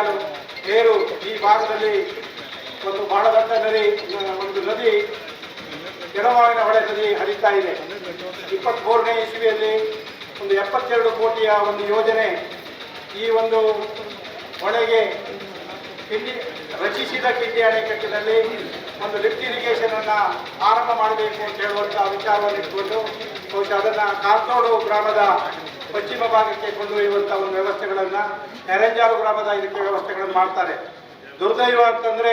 ಎರೆಂಜಾಲು ನೀರು ಈ ಭಾಗದಲ್ಲಿ ಒಂದು ದೊಡ್ಡ ನದಿ, ಒಂದು ನದಿ ಎಡಮಾವಿನ ಹೊಳೆ ನದಿ ಹರಿತಾ ಇದೆ. ಇಪ್ಪತ್ತ್ಮೂರನೇ ಇಸ್ವಿಯಲ್ಲಿ ಒಂದು ಎಪ್ಪತ್ತೆರಡು ಕೋಟಿಯ ಒಂದು ಯೋಜನೆ ಈ ಒಂದು ಹೊಳೆಗೆ ಕಿಂಡಿ ರಚಿಸಿದ ಕಿಂಡಿ ಅಣೆಕಟ್ಟಿನಲ್ಲಿ ಒಂದು ಲಿಫ್ಟ್ ಇರಿಗೇಷನ್ ಅನ್ನ ಆರಂಭ ಮಾಡಬೇಕು ಅಂತ ಹೇಳುವಂತ ವಿಚಾರವನ್ನು ಇಟ್ಕೊಂಡು ಬಹುಶಃ ಅದನ್ನ ಕಾರ್ತೋಡು ಗ್ರಾಮದ ಪಶ್ಚಿಮ ಭಾಗಕ್ಕೆ ಕೊಂಡೊಯ್ಯುವಂತ ಒಂದು ವ್ಯವಸ್ಥೆಗಳನ್ನ ನೆರೆಂಜಾರು ಗ್ರಾಮದ ಇದಕ್ಕೆ ವ್ಯವಸ್ಥೆಗಳನ್ನು ಮಾಡ್ತಾರೆ. ದುರ್ದೈವ ಅಂತಂದ್ರೆ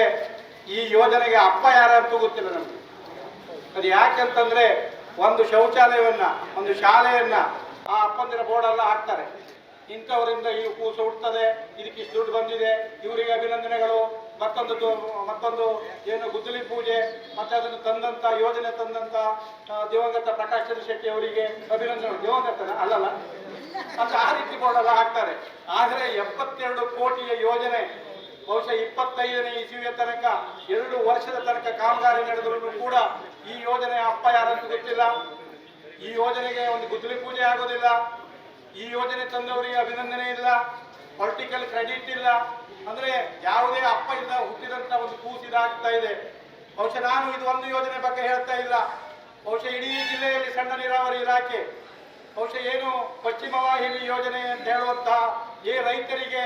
ಈ ಯೋಜನೆಗೆ ಅಪ್ಪ ಯಾರಂತೂ ಗೊತ್ತಿಲ್ಲ ನಮ್ಗೆ. ಅದು ಯಾಕೆಂತಂದ್ರೆ ಒಂದು ಶೌಚಾಲಯವನ್ನ, ಒಂದು ಶಾಲೆಯನ್ನ ಆ ಅಪ್ಪಂದಿರ ಬೋರ್ಡ್ ಎಲ್ಲ ಹಾಕ್ತಾರೆ. ಇಂಥವರಿಂದ ಈ ಕೂಸು ಹುಡ್ತದೆ ಇದಕ್ಕೆ ಇಷ್ಟು ದುಡ್ಡು ಬಂದಿದೆ, ಇವರಿಗೆ ಅಭಿನಂದನೆಗಳು. ಮತ್ತೊಂದು ಮತ್ತೊಂದು ಏನು ಗುದ್ದಲಿ ಪೂಜೆ, ಮತ್ತೆ ಅದನ್ನು ತಂದಂತ, ಯೋಜನೆ ತಂದಂತ ದಿವಂಗತ ಪ್ರಕಾಶ್ ಚಂದ್ರ ಶೆಟ್ಟಿ ಅವರಿಗೆ ಅಭಿನಂದನೆ. ದಿವಂಗತನ ಅಲ್ಲಲ್ಲ. ಅಂತ ಆ ರೀತಿ ಬೋರ್ಡ್ ಎಲ್ಲ ಹಾಕ್ತಾರೆ. ಆದ್ರೆ ಎಪ್ಪತ್ತೆರಡು ಕೋಟಿಯ ಯೋಜನೆ, ಬಹುಶಃ ಇಪ್ಪತ್ತೈದನೇ ಇಸುವಿಯ ತನಕ, ಎರಡು ವರ್ಷದ ತನಕ ಕಾಮಗಾರಿ ನಡೆದರೂ ಕೂಡ ಈ ಯೋಜನೆ ಅಪ್ಪ ಯಾರನ್ನು ಗೊತ್ತಿಲ್ಲ. ಈ ಯೋಜನೆಗೆ ಒಂದು ಗುದ್ದಲಿ ಪೂಜೆ ಆಗೋದಿಲ್ಲ. ಈ ಯೋಜನೆ ತಂದವರಿಗೆ ಅಭಿನಂದನೆ ಇಲ್ಲ. ಪೊಲಿಟಿಕಲ್ ಕ್ರೆಡಿಟ್ ಇಲ್ಲ. ಅಂದ್ರೆ ಯಾವುದೇ ಅಪ್ಪ ಇಲ್ಲ ಹುಟ್ಟಿದಂತ ಒಂದು ಕೂಸಿದಾಗ್ತಾ ಇದೆ. ಬಹುಶಃ ನಾನು ಇದು ಒಂದು ಯೋಜನೆ ಬಗ್ಗೆ ಹೇಳ್ತಾ ಇಲ್ಲ. ಬಹುಶಃ ಇಡೀ ಜಿಲ್ಲೆಯಲ್ಲಿ ಸಣ್ಣ ನೀರಾವರಿ ಇಲಾಖೆ, ಬಹುಶಃ ಏನು ಪಶ್ಚಿಮ ವಾಹಿನಿ ಯೋಜನೆ ಅಂತ ಹೇಳುವಂತಹ ಈ ರೈತರಿಗೆ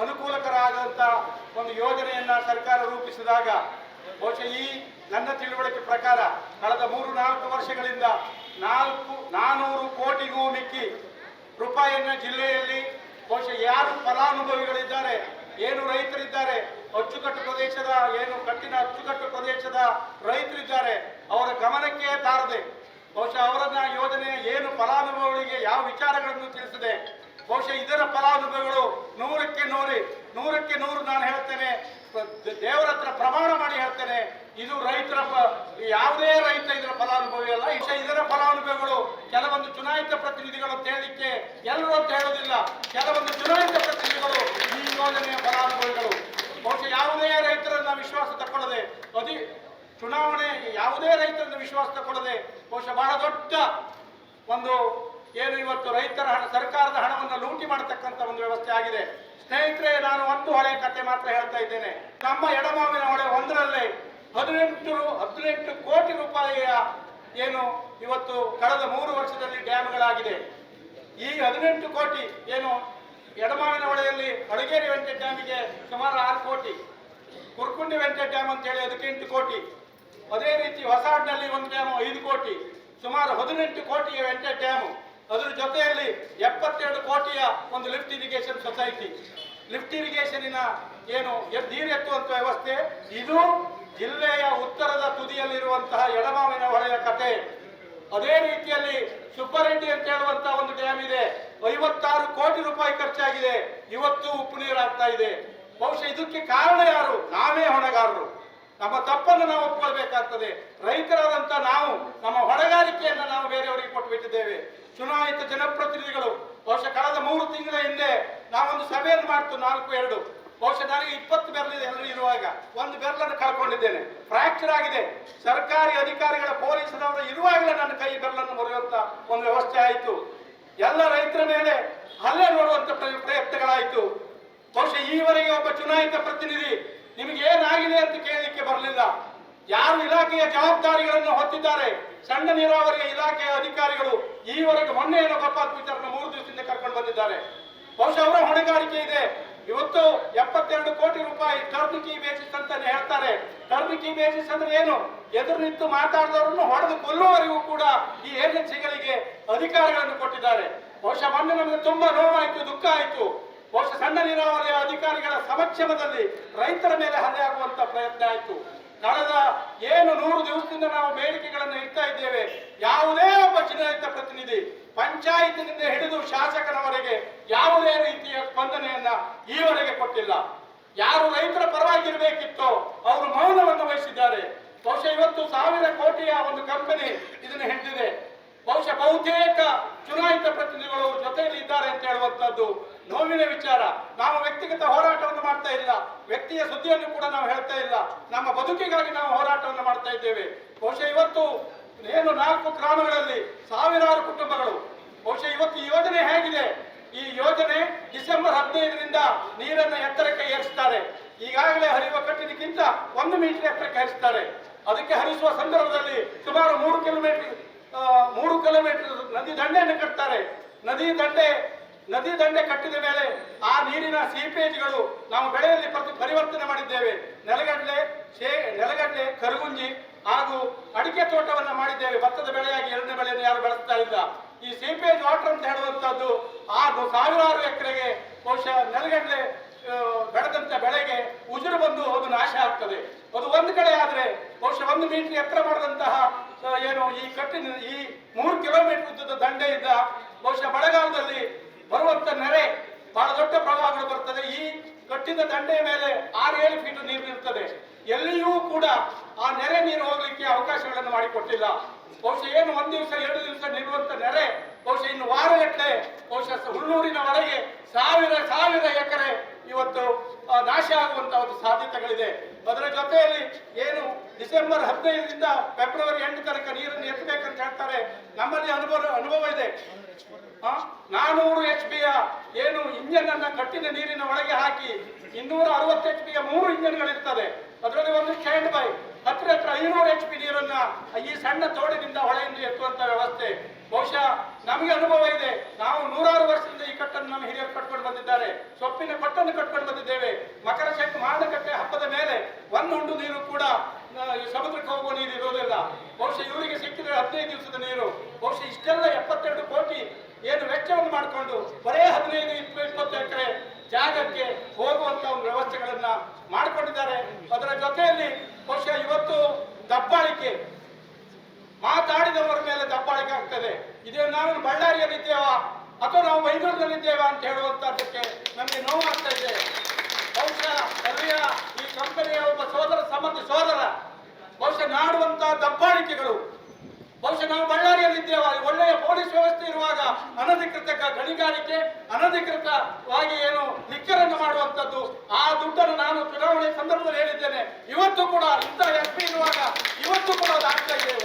ಅನುಕೂಲಕರ ಅನುಕೂಲಕರಾದಂತ ಒಂದು ಯೋಜನೆಯನ್ನ ಸರ್ಕಾರ ರೂಪಿಸಿದಾಗ, ಬಹುಶಃ ಈ ನನ್ನ ತಿಳುವಳಿಕೆ ಪ್ರಕಾರ ಕಳೆದ ಮೂರು ನಾಲ್ಕು ವರ್ಷಗಳಿಂದ ನಾಲ್ಕು ನಾನೂರು ಕೋಟಿಗೂ ಮಿಕ್ಕಿ ರೂಪಾಯಿಯನ್ನ ಜಿಲ್ಲೆಯಲ್ಲಿ ಬಹುಶಃ ಯಾರು ಫಲಾನುಭವಿಗಳಿದ್ದಾರೆ, ಏನು ರೈತರಿದ್ದಾರೆ, ಅಚ್ಚುಕಟ್ಟು ಪ್ರದೇಶದ, ಏನು ಕಟ್ಟಿನ ಅಚ್ಚುಕಟ್ಟು ಪ್ರದೇಶದ ರೈತರಿದ್ದಾರೆ, ಅವರ ಗಮನಕ್ಕೆ ತಾರದೆ, ಬಹುಶಃ ಅವರನ್ನ ಯೋಜನೆ ಏನು ಫಲಾನುಭವಿಗಳಿಗೆ ಯಾವ ವಿಚಾರಗಳನ್ನು ತಿಳಿಸಿದೆ, ಬಹುಶಃ ಇದರ ಫಲಾನುಭವಿಗಳು ನೂರಕ್ಕೆ ನೂರಿ, ನೂರಕ್ಕೆ ನೂರು ನಾನು ಹೇಳ್ತೇನೆ ದೇವರ ಹತ್ರ ಪ್ರಮಾಣ ಮಾಡಿ ಹೇಳ್ತೇನೆ, ಇದು ರೈತರ ಯಾವುದೇ ರೈತ ಇದರ ಫಲಾನುಭವಿ ಅಲ್ಲ ಇದರ ಫಲಾನುಭವಿಗಳು ಕೆಲವೊಂದು ಚುನಾಯಿತ ಪ್ರತಿನಿಧಿಗಳು ಅಂತ ಹೇಳಲಿಕ್ಕೆ ಎಲ್ಲರೂ ಅಂತ ಹೇಳೋದಿಲ್ಲ ಕೆಲವೊಂದು ಚುನಾಯಿತ ಪ್ರತಿನಿಧಿಗಳು ಈ ಯೋಜನೆಯ ಫಲಾನುಭವಿಗಳು ಬಹುಶಃ ಯಾವುದೇ ರೈತರನ್ನ ವಿಶ್ವಾಸ ತಗೊಳ್ಳದೆ ಅದಿ ಚುನಾವಣೆ ಯಾವುದೇ ರೈತರನ್ನ ವಿಶ್ವಾಸ ತಗೊಳ್ಳದೆ ಬಹುಶಃ ಬಹಳ ದೊಡ್ಡ ಒಂದು ಏನು ಇವತ್ತು ರೈತರ ಹಣ, ಸರ್ಕಾರದ ಹಣವನ್ನು ಲೂಟಿ ಮಾಡತಕ್ಕಂಥ ಒಂದು ವ್ಯವಸ್ಥೆ ಆಗಿದೆ. ಸ್ನೇಹಿತರೆ, ನಾನು ಒಂದು ಹಳೆಯ ಕತೆ ಮಾತ್ರ ಹೇಳ್ತಾ ಇದ್ದೇನೆ. ನಮ್ಮ ಎಡಮಾವಿನ ಹೊಳೆ ಒಂದರಲ್ಲಿ ಹದಿನೆಂಟು ಹದಿನೆಂಟು ಕೋಟಿ ರೂಪಾಯಿಯ ಏನು ಇವತ್ತು ಕಳೆದ ಮೂರು ವರ್ಷದಲ್ಲಿ ಡ್ಯಾಮ್ಗಳಾಗಿದೆ. ಈ ಹದಿನೆಂಟು ಕೋಟಿ ಏನು ಎಡಮಾವಿನ ಹೊಳೆಯಲ್ಲಿ ಅಡಗೇರಿ ವೆಂಕಟ ಡ್ಯಾಮಿಗೆ ಸುಮಾರು ಆರು ಕೋಟಿ, ಕುರ್ಕುಂಡಿ ವೆಂಕಟ ಡ್ಯಾಮ್ ಅಂತ ಹೇಳಿ ಅದಕ್ಕೆ ಎಂಟು ಕೋಟಿ. ಅದೇ ರೀತಿ ಹೊಸಾಡ್ನಲ್ಲಿ ಒಂದು ಡ್ಯಾಮ್ ಐದು ಕೋಟಿ. ಸುಮಾರು ಹದಿನೆಂಟು ಕೋಟಿಯ ವೆಂಕಟ ಡ್ಯಾಮ್ ಅದರ ಜೊತೆಯಲ್ಲಿ ಎಪ್ಪತ್ತೆರಡು ಕೋಟಿಯ ಒಂದು ಲಿಫ್ಟ್ ಇರಿಗೇಷನ್ ಸೊಸೈಟಿ ಲಿಫ್ಟ್ ಇರಿಗೇಷನಿನ ಏನು ನೀರು ವ್ಯವಸ್ಥೆ, ಇದು ಜಿಲ್ಲೆಯ ಉತ್ತರದ ತುದಿಯಲ್ಲಿರುವಂತಹ ಎಡಮಾವಿನ ಹೊಳೆಯ ಕತೆ. ಅದೇ ರೀತಿಯಲ್ಲಿ ಸುಬ್ಬರೆಡ್ಡಿ ಅಂತ ಹೇಳುವಂತಹ ಒಂದು ಡ್ಯಾಮ್ ಇದೆ. ಐವತ್ತಾರು ಕೋಟಿ ರೂಪಾಯಿ ಖರ್ಚಾಗಿದೆ. ಇವತ್ತು ಉಪ್ಪು ನೀರಾಗ್ತಾ ಇದೆ. ಬಹುಶಃ ಇದಕ್ಕೆ ಕಾರಣ ಯಾರು? ನಾವೇ ಹೊಣೆಗಾರರು. ನಮ್ಮ ತಪ್ಪನ್ನು ನಾವು ಒಪ್ಪಿಕೊಳ್ಬೇಕಾಗ್ತದೆ ರೈತರಾದಂತ ನಾವು, ನಮ್ಮ ಹೊಣೆಗಾರಿಕೆಯನ್ನು ನಾವು ಬೇರೆಯವರಿಗೆ ಕೊಟ್ಟು ಬಿಟ್ಟಿದ್ದೇವೆ ಚುನಾಯಿತ ಜನಪ್ರತಿನಿಧಿಗಳು, ಬಹುಶಃ ಕಳೆದ ಮೂರು ತಿಂಗಳ ಹಿಂದೆ ನಾವೊಂದು ಸಭೆಯನ್ನು ಮಾಡ್ತು, ನಾಲ್ಕು, ಎರಡು. ಬಹುಶಃ ನನಗೆ ಇಪ್ಪತ್ತು ಎಲ್ಲರೂ ಇರುವಾಗ. ಒಂದು ಬೆರಲನ್ನು ಕಳ್ಕೊಂಡಿದ್ದೇನೆ. ಫ್ರಾಕ್ಚರ್ ಆಗಿದೆ. ಸರ್ಕಾರಿ ಅಧಿಕಾರಿಗಳ ಪೊಲೀಸರವರು ಇರುವಾಗಲೇ ನನ್ನ ಕೈ ಬೆರಲನ್ನು ಮುರಿಯುವಂತ ಒಂದು ವ್ಯವಸ್ಥೆ ಆಯಿತು. ಎಲ್ಲ ರೈತರ ಮೇಲೆ ಹಲ್ಲೆ ನೋಡುವಂತ ಪ್ರ- ಪ್ರಯತ್ನಗಳಾಯಿತು. ಬಹುಶಃ ಈವರೆಗೆ ಒಬ್ಬ ಚುನಾಯಿತ ಪ್ರತಿನಿಧಿ ನಿಮಗೆ ಏನಾಗಿದೆ ಅಂತ ಕೇಳಲಿಕ್ಕೆ ಬರಲಿಲ್ಲ. ಯಾರು ಇಲಾಖೆಯ ಜವಾಬ್ದಾರಿಗಳನ್ನು ಹೊತ್ತಿದ್ದಾರೆ? ಸಣ್ಣ ನೀರಾವರಿಯ ಇಲಾಖೆಯ ಅಧಿಕಾರಿಗಳು ಈವರೆಗೆ ಮೊನ್ನೆ ಏನೋ ಗೋಪಾಲ್ ವಿಚಾರನ ಮೂರು ದಿವಸದಿಂದ ಕರ್ಕೊಂಡು ಬಂದಿದ್ದಾರೆ. ಬಹುಶಃ ಅವರ ಹೊಣೆಗಾರಿಕೆ ಇದೆ. ಇವತ್ತು ಎಪ್ಪತ್ತೆರಡು ಕೋಟಿ ರೂಪಾಯಿ ಟರ್ನಿಕಿ ಬೇಸಿಸ್ ಅಂತ ಹೇಳ್ತಾರೆ. ಟರ್ನಿಕಿ ಬೇಸಿಸ್ ಅಂದ್ರೆ ಏನು? ಎದುರು ನಿಂತು ಮಾತಾಡಿದವರನ್ನು ಹೊಡೆದು ಕೊಲ್ಲುವವರೆಗೂ ಕೂಡ ಈ ಏಜೆನ್ಸಿಗಳಿಗೆ ಅಧಿಕಾರಿಗಳನ್ನು ಕೊಟ್ಟಿದ್ದಾರೆ. ಬಹುಶಃ ಮೊನ್ನೆ ನಮಗೆ ತುಂಬಾ ನೋವಾಯಿತು, ದುಃಖ ಆಯಿತು. ಬಹುಶಃ ಸಣ್ಣ ನೀರಾವರಿಯ ಅಧಿಕಾರಿಗಳ ಸಮಕ್ಷಮದಲ್ಲಿ ರೈತರ ಮೇಲೆ ಹಲ್ಲೆ ಆಗುವಂತ ಪ್ರಯತ್ನ ಆಯಿತು. ಕಳೆದ ಏನು ನೂರು ದಿವಸದಿಂದ ನಾವು ಬೇಡಿಕೆಗಳನ್ನು ಇಡ್ತಾ ಇದ್ದೇವೆ. ಯಾವುದೇ ಒಬ್ಬ ಚುನಾಯಿತ ಪ್ರತಿನಿಧಿ ಪಂಚಾಯತಿನಿಂದ ಹಿಡಿದು ಶಾಸಕನವರೆಗೆ ಯಾವುದೇ ರೀತಿಯ ಸ್ಪಂದನೆಯನ್ನ ಈವರೆಗೆ ಕೊಟ್ಟಿಲ್ಲ. ಯಾರು ರೈತರ ಪರವಾಗಿರಬೇಕಿತ್ತೋ ಅವರು ಮೌನವನ್ನು ವಹಿಸಿದ್ದಾರೆ. ಬಹುಶಃ ಇವತ್ತು ಸಾವಿರ ಕೋಟಿಯ ಒಂದು ಕಂಪನಿ ಇದನ್ನು ಹಿಡಿದಿದೆ. ಬಹುಶಃ ಬಹುತೇಕ ಚುನಾಯಿತ ಪ್ರತಿನಿಧಿಗಳು ಜೊತೆಯಲ್ಲಿ ಇದ್ದಾರೆ ಅಂತ ಹೇಳುವಂತದ್ದು ನೋವಿನ ವಿಚಾರ. ನಾವು ವ್ಯಕ್ತಿಗತ ಹೋರಾಟವನ್ನು ಮಾಡ್ತಾ ಇಲ್ಲ. ವ್ಯಕ್ತಿಯ ಸುದ್ದಿಯನ್ನು ಕೂಡ ನಾವು ಹೇಳ್ತಾ ಇಲ್ಲ. ನಮ್ಮ ಬದುಕಿಗಾಗಿ ನಾವು ಹೋರಾಟವನ್ನು ಮಾಡ್ತಾ ಇದ್ದೇವೆ. ಬಹುಶಃ ಇವತ್ತು ಏನು ನಾಲ್ಕು ಗ್ರಾಮಗಳಲ್ಲಿ ಸಾವಿರಾರು ಕುಟುಂಬಗಳು. ಬಹುಶಃ ಇವತ್ತು ಈ ಯೋಜನೆ ಹೇಗಿದೆ? ಈ ಯೋಜನೆ ಡಿಸೆಂಬರ್ ಹದಿನೈದರಿಂದ ನೀರನ್ನು ಎತ್ತರಕ್ಕೆ ಏರಿಸ್ತಾರೆ. ಈಗಾಗಲೇ ಹರಿಯುವ ಕಟ್ಟಿದಕ್ಕಿಂತ ಒಂದು ಮೀಟರ್ ಎತ್ತರಕ್ಕೆ ಹರಿಸ್ತಾರೆ. ಅದಕ್ಕೆ ಹರಿಸುವ ಸಂದರ್ಭದಲ್ಲಿ ಸುಮಾರು ಮೂರು ಕಿಲೋಮೀಟರ್ ಮೂರು ಕಿಲೋಮೀಟರ್ ನದಿ ದಂಡೆಯನ್ನು ಕಟ್ತಾರೆ. ನದಿ ದಂಡೆ ನದಿ ದಂಡೆ ಕಟ್ಟಿದ ಮೇಲೆ ಆ ನೀರಿನ ಸೀಪೇಜ್ಗಳು ನಾವು ಬೆಳೆಯಲ್ಲಿ ಪ್ರತಿ ಪರಿವರ್ತನೆ ಮಾಡಿದ್ದೇವೆ. ನೆಲಗಡಲೆ, ಶೇ, ನೆಲಗಡಲೆ, ಕರುಗುಂಜಿ ಹಾಗೂ ಅಡಿಕೆ ತೋಟವನ್ನು ಮಾಡಿದ್ದೇವೆ. ಭತ್ತದ ಬೆಳೆಯಾಗಿ ಎರಡನೇ ಬೆಳೆಯನ್ನು ಯಾರು ಬೆಳೆಸ್ತಾ ಇಲ್ಲ. ಈ ಸೀಪೇಜ್ ವಾಟರ್ ಅಂತ ಹೇಳುವಂತದ್ದು ಆ ಸಾವಿರಾರು ಎಕರೆಗೆ ಬಹುಶಃ ನೆಲಗಡಲೆ ಬೆಳೆದಂತ ಬೆಳೆಗೆ ಉಸಿರು ಬಂದು ಅದು ನಾಶ ಆಗ್ತದೆ. ಅದು ಒಂದು ಕಡೆ ಆದ್ರೆ ಬಹುಶಃ ಒಂದು ಮೀಟರ್ ಎತ್ತರ ಮಾಡಿದಂತಹ ಏನು ಈ ಕಟ್ಟಿನ, ಈ ಮೂರು ಕಿಲೋಮೀಟರ್ ಉದ್ದದ ದಂಡೆಯಿಂದ ಬಹುಶಃ ಮಳೆಗಾಲದಲ್ಲಿ ಬರುವಂತ ನೆರೆ ಬಹಳ ದೊಡ್ಡ ಪ್ರವಾಹಗಳು ಬರ್ತದೆ. ಈ ಕಟ್ಟಿದ ದಂಡೆಯ ಮೇಲೆ ಆರು, ಏಳು ಫೀಟ್ ನೀರು ನಿಲ್ತದೆ. ಎಲ್ಲಿಯೂ ಕೂಡ ಆ ನೆರೆ ನೀರು ಹೋಗ್ಲಿಕ್ಕೆ ಅವಕಾಶಗಳನ್ನು ಮಾಡಿಕೊಟ್ಟಿಲ್ಲ. ಬಹುಶಃ ಏನು ಒಂದ್ ದಿವಸ, ಎರಡು ದಿವಸ ನಿಲ್ಲುವಂತ ನೆರೆ ಬಹುಶಃ ಇನ್ನು ವಾರಗಟ್ಟಲೆ, ಬಹುಶಃ ಹುಲ್ಲೂರಿನ ಒಳಗೆ ಸಾವಿರ ಸಾವಿರ ಎಕರೆ ಇವತ್ತು ನಾಶ ಆಗುವಂತ ಒಂದು ಸಾಧ್ಯತೆಗಳಿದೆ. ಅದರ ಜೊತೆಯಲ್ಲಿ ಏನು ಡಿಸೆಂಬರ್ ಹದಿನೈದರಿಂದ ಫೆಬ್ರವರಿ ಎಂಟು ತನಕ ನೀರನ್ನು ಎತ್ತಬೇಕಂತ ಹೇಳ್ತಾರೆ. ನಮ್ಮಲ್ಲಿ ಅನುಭವ ಅನುಭವ ಇದೆ. ನಾನೂರು ಎಚ್ ಪಿಯ ಏನು ಇಂಜನ್ ಅನ್ನ ಕಟ್ಟಿನ ನೀರಿನ ಒಳಗೆ ಹಾಕಿ ಇನ್ನೂರ ಅರವತ್ತು ಎಚ್ ಪಿಯ ಮೂರು ಇಂಜನ್ಗಳಿರ್ತದೆ. ಅದರಲ್ಲಿ ಒಂದು ಸ್ಟ್ಯಾಂಡ್ ಬೈ ಹತ್ರ ಹತ್ರ ಐನೂರು ಎಚ್ ಪಿ ನೀರನ್ನ ಈ ಸಣ್ಣ ತೋಡಿನಿಂದ ಹೊಳೆಯಿಂದ ಎತ್ತುವಂತ ವ್ಯವಸ್ಥೆ. ಬಹುಶಃ ನಮಗೆ ಅನುಭವ ಇದೆ. ನಾವು ನೂರಾರು ವರ್ಷದಿಂದ ಈ ಕಟ್ಟನ್ನು ನಮ್ಮ ಹಿರಿಯರು ಕಟ್ಕೊಂಡು ಬಂದಿದ್ದಾರೆ. ಸೊಪ್ಪಿನ ಕೊಟ್ಟನ್ನು ಕಟ್ಕೊಂಡು ಬಂದಿದ್ದೇವೆ. ಮಕರ ಶೆಟ್ಟು ಮಾದಕಟ್ಟೆ ಹಬ್ಬದ ಮೇಲೆ ಒಂದು ಉಂಡು ನೀರು ಕೂಡ ಸಮುದ್ರಕ್ಕೆ ಹೋಗುವ ನೀರು ಇರೋದಿಲ್ಲ ಬಹುಶಃ ಇವರಿಗೆ ಸಿಕ್ಕಿದ್ರೆ ಹದಿನೈದು ದಿವಸದ ನೀರು. ಬಹುಶಃ ಇಷ್ಟೆಲ್ಲ ಎಪ್ಪತ್ತೆರಡು ಕೋಟಿ ಏನು ವೆಚ್ಚವನ್ನು ಮಾಡಿಕೊಂಡು ಬರೇ ಹದಿನೈದು ಇಪ್ಪ- ಇಪ್ಪತ್ತು ಎಕರೆ ಜಾಗಕ್ಕೆ ಹೋಗುವಂತ ಒಂದು ವ್ಯವಸ್ಥೆಗಳನ್ನ ಮಾಡಿಕೊಂಡಿದ್ದಾರೆ. ಅದರ ಜೊತೆಯಲ್ಲಿ ಬಹುಶಃ ಇವತ್ತು ದಬ್ಬಾಳಿಕೆ, ಮಾತಾಡಿದವರ ಮೇಲೆ ದಬ್ಬಾಳಿಕೆ ಆಗ್ತದೆ. ಇದೇ ನಾವು ಬಳ್ಳಾರಿಯಲ್ಲಿದ್ದೇವಾ ಅಥವಾ ನಾವು ಮೈಸೂರಿನಲ್ಲಿದ್ದೇವಾ ಅಂತ ಹೇಳುವಂತದ್ದಕ್ಕೆ ನಮಗೆ ನೋವಾಗ್ತಾ ಇದೆ. ಬಹುಶಃ ಅಲ್ಲಿಯ ಈ ಕಂಪನಿಯ ಒಬ್ಬ ಸೋದರ, ಸಂಬಂಧಿ ಸೋದರ, ಬಹುಶಃ ನಾಡುವಂತಹ ದಬ್ಬಾಳಿಕೆಗಳು ಬಹುಶಃ ನಾವು ಬಳ್ಳಾರಿಯಲ್ಲಿದ್ದೇವೆ ಒಳ್ಳೆಯ ಪೊಲೀಸ್ ವ್ಯವಸ್ಥೆ ಇರುವಾಗ ಅನಧಿಕೃತ ಗಣಿಗಾರಿಕೆ, ಅನಧಿಕೃತವಾಗಿ ಏನು ಲಿಕ್ಕರನ್ನು ಮಾಡುವಂತದ್ದು ಆ ದುಡ್ಡನ್ನು ನಾನು ಚುನಾವಣೆ ಸಂದರ್ಭದಲ್ಲಿ ಹೇಳಿದ್ದೇನೆ. ಇವತ್ತು ಕೂಡ ಇಂಥ ಎಸ್ ಪಿ ಇರುವಾಗ ಇವತ್ತು ಕೂಡ ಅದು ಆಗ್ತಾ ಇದೆ.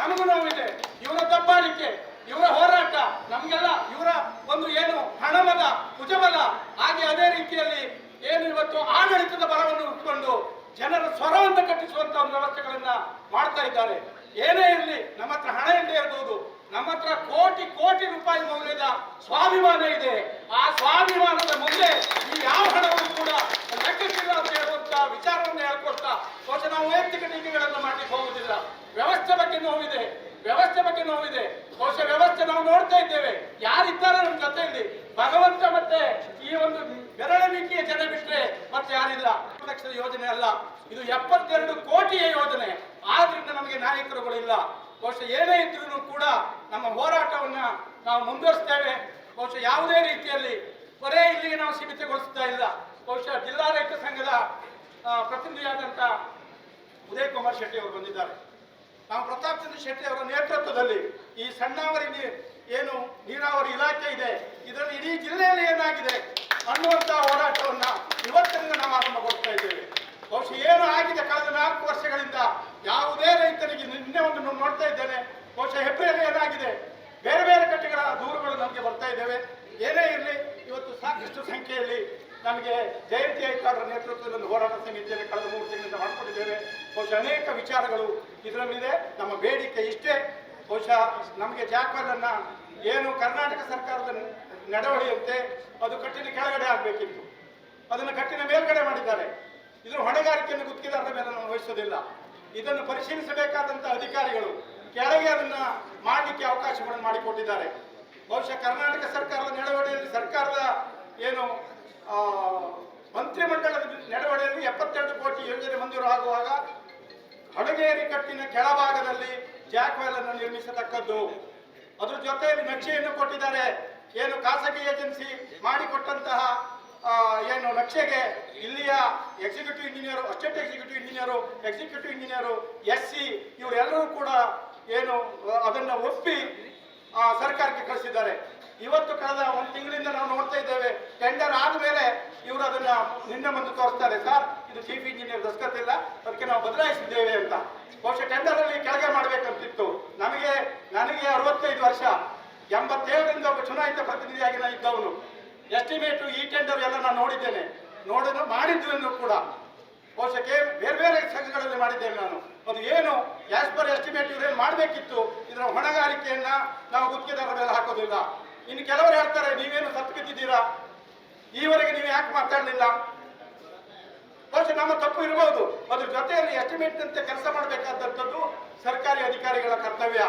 ನಮಗೂ ನೋವಿದೆ ಇವರ ದಬ್ಬಾಳಿಕೆ, ಇವರ ಹೋರಾಟ, ನಮಗೆಲ್ಲ ಇವರ ಒಂದು ಏನು ಹಣಬಲ ಕುಜಬಲ ಹಾಗೆ ಅದೇ ರೀತಿಯಲ್ಲಿ ಏನು ಇವತ್ತು ಆಡಳಿತದ ಬಲವನ್ನು ಉಟ್ಕೊಂಡು ಜನರ ಸ್ವರವನ್ನು ಕಟ್ಟಿಸುವಂತಹ ಒಂದು ವ್ಯವಸ್ಥೆಗಳನ್ನ ಮಾಡ್ತಾ ಇದ್ದಾರೆ. ಏನೇ ಇರಲಿ, ನಮ್ಮ ಹತ್ರ ಹಣ ಇಲ್ಲದೆ ಇರಬಹುದು ನಮ್ಮ ಹತ್ರ ಕೋಟಿ ಕೋಟಿ ರೂಪಾಯಿ ಮೌಲ್ಯದ ಸ್ವಾಭಿಮಾನ ಇದೆ. ಆ ಸ್ವಾಭಿಮಾನದ ಮುಂದೆ ಈ ಯಾವ ಹಣವನ್ನು ಕೂಡ ಲೆಕ್ಕಕ್ಕಿಲ್ಲ ಅಂತ ಹೇಳುವಂತ ವಿಚಾರವನ್ನು ಹೇಳ್ಕೊಡ್ತಾ ಬಹುಶಃ ನಾವು ವೈಯಕ್ತಿಕ ಟೀಕೆಗಳನ್ನು ಮಾಡಲಿಕ್ಕೆ ಹೋಗುವುದಿಲ್ಲ. ವ್ಯವಸ್ಥೆ ಬಗ್ಗೆ ನೋವಿದೆ. ವ್ಯವಸ್ಥೆ ಬಗ್ಗೆ ನೋವಿದೆ. ಬಹುಶಃ ವ್ಯವಸ್ಥೆ ನಾವು ನೋಡ್ತಾ ಇದ್ದೇವೆ. ಯಾರಿದ್ದಾರೆ ನಮ್ಮ ಕಥೆಯಲ್ಲಿ ಭಗವಂತ ಮತ್ತೆ ಈ ಒಂದು ಬೆರಳಿಕೆಯ ಜನ ಬಿಟ್ಟರೆ ಮತ್ತೆ ಯಾರಿಲ್ಲ? ಲಕ್ಷದ ಯೋಜನೆ ಅಲ್ಲ. ಇದು ಎಪ್ಪತ್ತೆರಡು ಕೋಟಿಯ ಯೋಜನೆ. ಆದ್ರಿಂದ ನಮಗೆ ನಾಯಕರುಗಳಿಲ್ಲ. ಬಹುಶಃ ಏನೇ ಇದ್ರೂ ಕೂಡ ನಮ್ಮ ಹೋರಾಟವನ್ನ ನಾವು ಮುಂದುವರಿಸ್ತೇವೆ. ಬಹುಶಃ ಯಾವುದೇ ರೀತಿಯಲ್ಲಿ ಬರೇ ಇಲ್ಲಿಗೆ ನಾವು ಸೀಮಿತಗೊಳಿಸ್ತಾ ಇಲ್ಲ. ಬಹುಶಃ ಜಿಲ್ಲಾ ರೈತ ಸಂಘದ ಪ್ರತಿನಿಧಿಯಾದಂಥ ಉದಯ್ ಕುಮಾರ್ ಶೆಟ್ಟಿ ಅವರು ಬಂದಿದ್ದಾರೆ. ನಾವು ಪ್ರತಾಪ್ ಚಂದ್ರ ಶೆಟ್ಟಿ ಅವರ ನೇತೃತ್ವದಲ್ಲಿ ಈ ಸಣ್ಣವರಿ ಏನು ನೀರಾವರಿ ಇಲಾಖೆ ಇದೆ. ಇದರಲ್ಲಿ ಇಡೀ ಜಿಲ್ಲೆಯಲ್ಲಿ ಏನಾಗಿದೆ ಅನ್ನುವಂತಹ ಹೋರಾಟವನ್ನ ಇವತ್ತಿನಿಂದ ನಾವು ಆರಂಭಗೊಳ್ತಾ ಇದ್ದೇವೆ. ಬಹುಶಃ ಏನು ಆಗಿದೆ ಕಳೆದ ನಾಲ್ಕು ವರ್ಷಗಳಿಂದ. ಯಾವುದೇ ರೈತರಿಗೆ ನಿನ್ನೆ ಒಂದು ನೋಡ್ತಾ ಇದ್ದೇನೆ. ಬಹುಶಃ ಏಪ್ರಿಲ್ ಏನಾಗಿದೆ ಬೇರೆ ಬೇರೆ ಕಟ್ಟೆಗಳ ದೂರುಗಳು ನಮಗೆ ಬರ್ತಾ ಇದ್ದೇವೆ. ಏನೇ ಇರಲಿ, ಇವತ್ತು ಸಾಕಷ್ಟು ಸಂಖ್ಯೆಯಲ್ಲಿ ನಮಗೆ ಜಯಂತಿ ಐಕಾರರ ನೇತೃತ್ವದಲ್ಲಿ ಹೋರಾಟ ಸಮಿತಿಯಲ್ಲಿ ಕಳೆದ ಮೂರು ತಿಂಗಳಿಂದ ಮಾಡಿಕೊಂಡಿದ್ದೇವೆ. ಬಹುಶಃ ಅನೇಕ ವಿಚಾರಗಳು ಇದರಲ್ಲಿದೆ. ನಮ್ಮ ಬೇಡಿಕೆ ಇಷ್ಟೇ. ಬಹುಶಃ ನಮಗೆ ಜಾಕ್ವಲನ್ನ ಏನು ಕರ್ನಾಟಕ ಸರ್ಕಾರದ ನಡವಳಿಯಂತೆ ಅದು ಕಟ್ಟಿನ ಕೆಳಗಡೆ ಆಗಬೇಕಿತ್ತು. ಅದನ್ನು ಕಟ್ಟಿನ ಮೇಲ್ಗಡೆ ಮಾಡಿದ್ದಾರೆ. ಇದರ ಹೊಣೆಗಾರಿಕೆಯನ್ನು ಗುತ್ತಿಗೆದಾರರ ಮೇಲೆ ನಾವು ವಹಿಸೋದಿಲ್ಲ. ಇದನ್ನು ಪರಿಶೀಲಿಸಬೇಕಾದಂತ ಅಧಿಕಾರಿಗಳು ಕೆಳಗೆ ಅದನ್ನ ಮಾಡಲಿಕ್ಕೆ ಅವಕಾಶಗಳನ್ನು ಮಾಡಿಕೊಟ್ಟಿದ್ದಾರೆ. ಬಹುಶಃ ಕರ್ನಾಟಕ ಸರ್ಕಾರದ ನಡವಳಿಯಲ್ಲಿ ಸರ್ಕಾರದ ಏನು ಮಂತ್ರಿಮಂಡಲದ ನಡವಳಿಯಲ್ಲಿ ಎಪ್ಪತ್ತೆರಡು ಕೋಟಿ ಯೋಜನೆ ಮಂಜೂರು ಆಗುವಾಗ ಹಡಗೇರಿ ಕಟ್ಟಿನ ಕೆಳಭಾಗದಲ್ಲಿ ಜಾಕ್ವೆಲ್ ಅನ್ನು ನಿರ್ಮಿಸತಕ್ಕದ್ದು. ಅದ್ರ ಜೊತೆಯಲ್ಲಿ ನಕ್ಷೆಯನ್ನು ಕೊಟ್ಟಿದ್ದಾರೆ. ಏನು ಖಾಸಗಿ ಏಜೆನ್ಸಿ ಮಾಡಿಕೊಟ್ಟಂತಹ ಏನು ನಕ್ಷೆಗೆ ಇಲ್ಲಿಯ executive engineer assistant executive engineer executive engineer S C ಇವರೆಲ್ಲರೂ ಕೂಡ ಏನು ಅದನ್ನು ಒಪ್ಪಿ ಸರ್ಕಾರಕ್ಕೆ ಕಳಿಸಿದ್ದಾರೆ. ಇವತ್ತು ಕಳೆದ ಒಂದು ತಿಂಗಳಿಂದ ನಾವು ನೋಡ್ತಾ ಇದ್ದೇವೆ ಟೆಂಡರ್ ಆದಮೇಲೆ ಇವರು ಅದನ್ನ ನಿನ್ನೆ ಬಂದು ತೋರಿಸ್ತಾರೆ. ಸರ್, ಇದು ಚೀಫ್ ಇಂಜಿನಿಯರ್ ದಸ್ಕತ್ತಿಲ್ಲ ಅದಕ್ಕೆ ನಾವು ಬದಲಾಯಿಸಿದ್ದೇವೆ ಅಂತ. ಬಹುಶಃ ಟೆಂಡರ್ ಅಲ್ಲಿ ಕೆಳಗೆ ಮಾಡಬೇಕಂತಿತ್ತು. ನಮಗೆ, ನನಗೆ ಅರವತ್ತೈದು ವರ್ಷ, ಎಂಬತ್ತೇಳರಿಂದ ಒಬ್ಬ ಚುನಾಯಿತ ಪ್ರತಿನಿಧಿಯಾಗಿ ನಾನು ಇದ್ದವನು. ಎಸ್ಟಿಮೇಟು ಈ ಟೆಂಡರ್ ಎಲ್ಲ ನಾನು ನೋಡಿದ್ದೇನೆ. ನೋಡಿದ ಮಾಡಿದ್ದು ಎಂದು ಕೂಡ. ಬಹುಶಃ ಬೇರೆ ಬೇರೆ ಸಂಘಗಳಲ್ಲಿ ಮಾಡಿದ್ದೇನೆ ನಾನು. ಅದು ಏನು? ಆಸ್ ಪರ್ ಎಸ್ಟಿಮೇಟ್ ಇವ್ರೇನು ಮಾಡಬೇಕಿತ್ತು? ಇದರ ಹೊಣೆಗಾರಿಕೆಯನ್ನ ನಾವು ಗುತ್ತಿಗೆದಾರರ ಮೇಲೆ ಹಾಕೋದಿಲ್ಲ. ಇನ್ನು ಕೆಲವರು ಹೇಳ್ತಾರೆ, ನೀವೇನು ಸತ್ತು ಬಿದ್ದಿದ್ದೀರಾ? ಈವರೆಗೆ ನೀವು ಯಾಕೆ ಮಾತಾಡಲಿಲ್ಲ? ಬಹುಶಃ ನಮ್ಮ ತಪ್ಪು ಇರಬಹುದು ಅದ್ರ ಜೊತೆಯಲ್ಲಿ ಎಸ್ಟಿಮೇಟ್ನಂತೆ ಕೆಲಸ ಮಾಡಬೇಕಾದಂಥದ್ದು ಸರ್ಕಾರಿ ಅಧಿಕಾರಿಗಳ ಕರ್ತವ್ಯ.